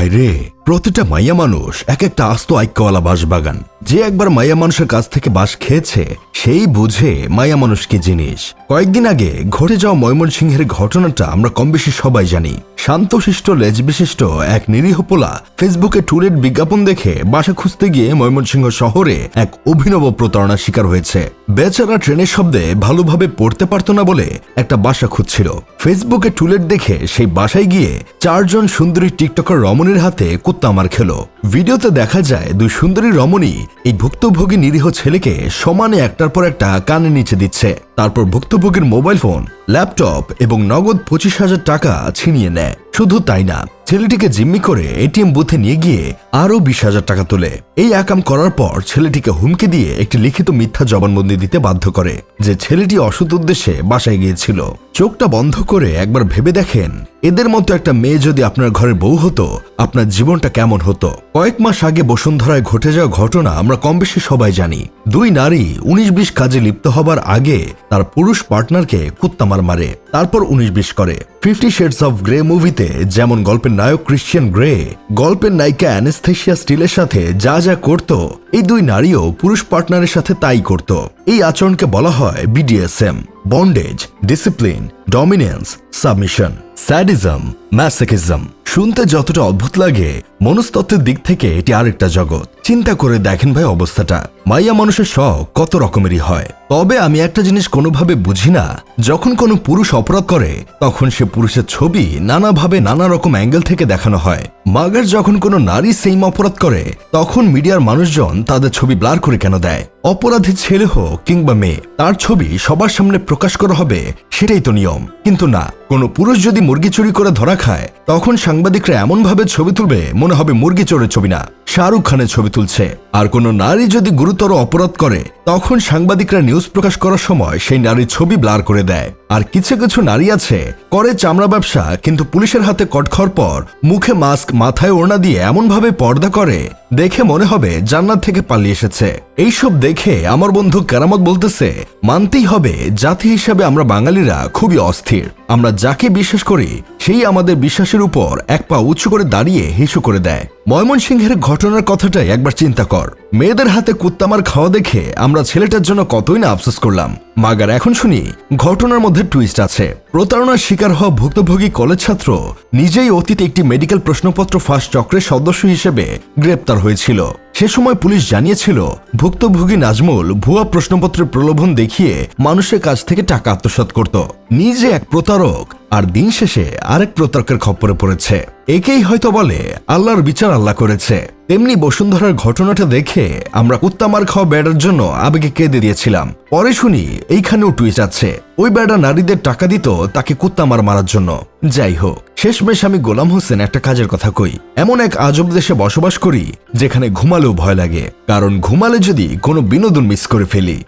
হায়রে প্রতিটা মাইয়া মানুষ এক একটা আস্ত ঐক্যওয়ালা বাঁশবাগান। যে একবার মাইয়া মানুষের কাছ থেকে বাঁশ খেয়েছে, সেই বুঝে মাইয়া মানুষ কি জিনিস। কয়েকদিন আগে ঘটে যাওয়া ময়মনসিংহের ঘটনাটা আমরা কম বেশি সবাই জানি। শান্তশিষ্ট লেজ বিশিষ্ট এক নিরীহ পোলা ফেসবুকে ট্যুরের বিজ্ঞাপন দেখে বাসা খুঁজতে গিয়ে ময়মনসিংহ শহরে এক অভিনব প্রতারণার শিকার হয়েছে। বেচারা ট্রেনের শব্দে ভালোভাবে পড়তে পারতো না বলে একটা বাসা খুঁজছিল। ফেসবুকে টুলেট দেখে সেই বাসায় গিয়ে চারজন সুন্দরী টিকটকার রমণীর হাতে কুত্তা আমার খেলো। ভিডিওতে দেখা যায় দুই সুন্দরী রমণী এই ভুক্তভোগী নিরীহ ছেলেকে সমানে একটার পর একটা কানে নিচে দিচ্ছে। তারপর ভুক্তভোগীর মোবাইল ফোন, ল্যাপটপ এবং নগদ পঁচিশ হাজার টাকা ছিনিয়ে নেয়। শুধু তাই না, ছেলেটিকে জিম্মি করে এটিএম বুথে নিয়ে গিয়ে আরও বিশ হাজার টাকা তোলে। এই একাম করার পর ছেলেটিকে হুমকি দিয়ে একটি লিখিত মিথ্যা জবানবন্দি দিতে বাধ্য করে, যে ছেলেটি অসৎ উদ্দেশ্যে বাসায় গিয়েছিল। চোখটা বন্ধ করে একবার ভেবে দেখেন, এদের মতো একটা মেয়ে যদি আপনার ঘরের বউ হতো, আপনার জীবনটা কেমন হতো? কয়েক মাস আগে বসুন্ধরায় ঘটে যাওয়া ঘটনা আমরা কম বেশি সবাই জানি। দুই নারী উনিশ বিশ কাজে লিপ্ত হবার আগে তার পুরুষ পার্টনারকে কুত্তামার মারে তারপর উনিশ বিশ করে। ফিফটি শেডস অফ গ্রে মুভিতে যেমন গল্পের নায়ক ক্রিশ্চিয়ান গ্রে, গল্পের নায়িকা অ্যানেস্থেশিয়া স্টিলের সাথে যা যা করত, এই দুই নারীও পুরুষ পার্টনারের সাথে তাই করত। এই আচরণকে বলা হয় BDSM bondage discipline dominance submission sadism masochism শুনতে যতটা অদ্ভুত লাগে মনস্তত্ত্বের দিক থেকে এটি আরেকটা জগৎ। চিন্তা করে দেখেন ভাই অবস্থাটা। মাইয়া মানুষের শখ কত রকমেরই হয়। তবে আমি একটা জিনিস কোনোভাবে বুঝি না, যখন কোনো পুরুষ অপরাধ করে, তখন সে পুরুষের ছবি নানাভাবে নানা রকম অ্যাঙ্গেল থেকে দেখানো হয়। মাগার যখন কোনো নারী সেম অপরাধ করে, তখন মিডিয়ার মানুষজন তাদের ছবি ব্লার করে কেন দেয়? অপরাধী ছেলে হোক কিংবা মেয়ে, তার ছবি সবার সামনে প্রকাশ করা হবে, সেটাই তো নিয়ম। কিন্তু না, কোনো পুরুষ যদি মুরগি চুরি করে ধরা খায়, তখন সাংবাদিকরা এমনভাবে ছবি তুলবে মনে হবে মুরগি চোরের ছবি না। শাহরুখ খানের ছবি তুলছে। আর কোনো নারী যদি গুরুতর অপরাধ করে, তখন সাংবাদিকরা নিউজ প্রকাশ করার সময় সেই নারীর ছবি ব্লার করে দেয়। আর কিছু কিছু নারী আছে, করে চামড়া ব্যবসা, কিন্তু পুলিশের হাতে কটখর পর মুখে মাস্ক, মাথায় ওড়না দিয়ে এমনভাবে পর্দা করে, দেখে মনে হবে জান্নাত থেকে পালিয়ে এসেছে। এইসব দেখে আমার বন্ধু কেরামত বলতেছে, মানতেই হবে জাতি হিসাবে আমরা বাঙালিরা খুবই অস্থির। আমরা যাকে বিশ্বাস করি, সেই আমাদের বিশ্বাসের উপর এক পা উঁচু করে দাঁড়িয়ে হিসু করে দেয়। ময়মনসিংহের ঘটনার কথাটাই একবার চিন্তা কর। মেয়েদের হাতে কুত্তামার খাওয়া দেখে আমরা ছেলেটার জন্য কতই না আফসোস করলাম। মাগার, এখন শুনি, ঘটনার মধ্যে টুইস্ট আছে। প্রতারণার শিকার হওয়া ভুক্তভোগী কলেজ ছাত্র নিজেই অতীতে একটি মেডিকেল প্রশ্নপত্র ফাঁস চক্রের সদস্য হিসেবে গ্রেপ্তার হয়েছিল। সে সময় পুলিশ জানিয়েছিল, ভুক্তভোগী নাজমুল ভুয়া প্রশ্নপত্রের প্রলোভন দেখিয়ে মানুষের কাছ থেকে টাকা আত্মসাৎ করত। নিজে এক প্রতারক আর দিন শেষে আরেক প্রতারকের খপ্পরে পড়েছে। একেই হয়তো বলে, আল্লাহর বিচার আল্লাহ করেছে। তেমনি বসুন্ধরার ঘটনাটা দেখে আমরা কুত্তামার খাওয়া বেড়ার জন্য আবেগে কেঁদে দিয়েছিলাম। পরে শুনি এইখানেও টুইট আছে। ওই বেড়া নারীদের টাকা দিত তাকে কুত্তামার মারার জন্য। যাই হোক, শেষমেশ আমি গোলাম হোসেন একটা কাজের কথা কই। এমন এক আজব দেশে বসবাস করি যেখানে ঘুমালেও ভয় লাগে। কারণ ঘুমালে যদি কোনো বিনোদন মিস করে ফেলি।